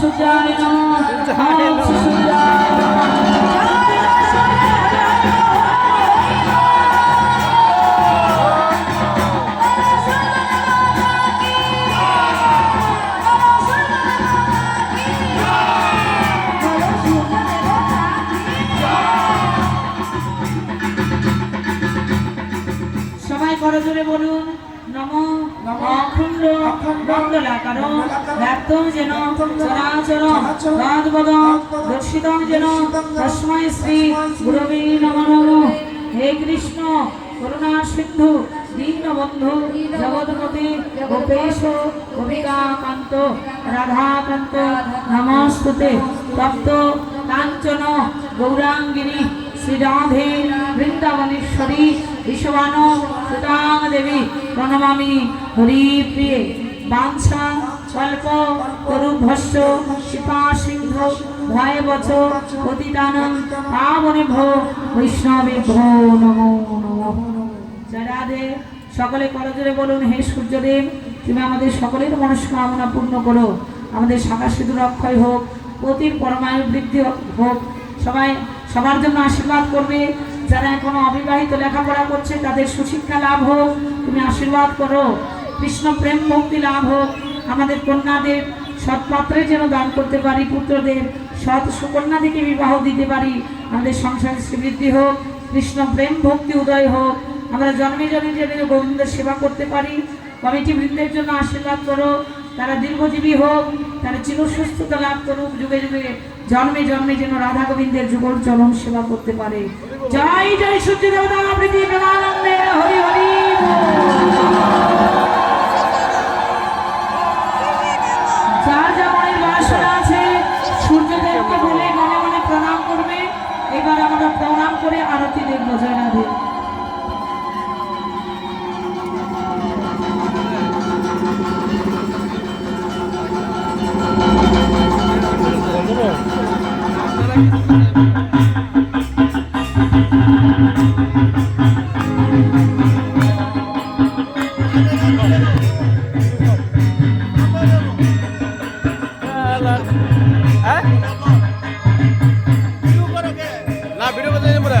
সূর্যায় নমঃ নম অখণ্ড মঙ্গলাকার ব্যক্তম যেন চরাচর বাদবদ দর্শিতম যেন তস্মৈ শ্রী গুরবে নম নম। হে কৃষ্ণ, করুণা সিন্ধু, দীনবন্ধু, জগৎপতি, গোপেশ রাধাকান্ত, নমস্তুতে, তপ্ত, কাঞ্চন, গৌরাঙ্গিনী শ্রীরাধে বৃন্দাবনেশ্বরী বিশ্ববান সুতাং দেবী প্রণমামি হরিপ্রিয়ে বাঞ্ছা স্বল্প তরুভস্য কৃপা সিন্ধু ভয় বচ পতিতানং পাবনে ভো বৈষ্ণবে ভো নমো নমঃ সকলে করজোরে বলুন, হে সূর্যদেব, তুমি আমাদের সকলের মনস্কামনা পূর্ণ করো। আমাদের শাখা সিঁদুর অক্ষয় হোক পতির পরমায়ু বৃদ্ধি হোক সবাই সবার জন্য আশীর্বাদ করবে। যারা এখনও অবিবাহিত লেখাপড়া করছে, তাদের সুশিক্ষা লাভ হোক, তুমি আশীর্বাদ করো। কৃষ্ণ প্রেম ভক্তি লাভ হোক। আমাদের কন্যাদের সৎ পাত্রে যেন দান করতে পারি, পুত্রদের সৎ সুকন্যাদিকে বিবাহ দিতে পারি, আমাদের সংসার শ্রীবৃদ্ধি হোক, কৃষ্ণ প্রেম ভক্তি উদয় হোক। আমরা জন্মে জন্মে যেন গোবিন্দের সেবা করতে পারি। কমিটি বৃন্দের জন্য আশীর্বাদ করো। তারা দীর্ঘজীবী হোক, তারা চিরসুস্থতা লাভ করুক, যুগে যুগে জন্মে জন্মে যেন রাধা গোবিন্দের যুগল চরম সেবা করতে পারে। জয় জয় সূর্য দেবতা হরি হরি। না ভিডিও করতে আমরা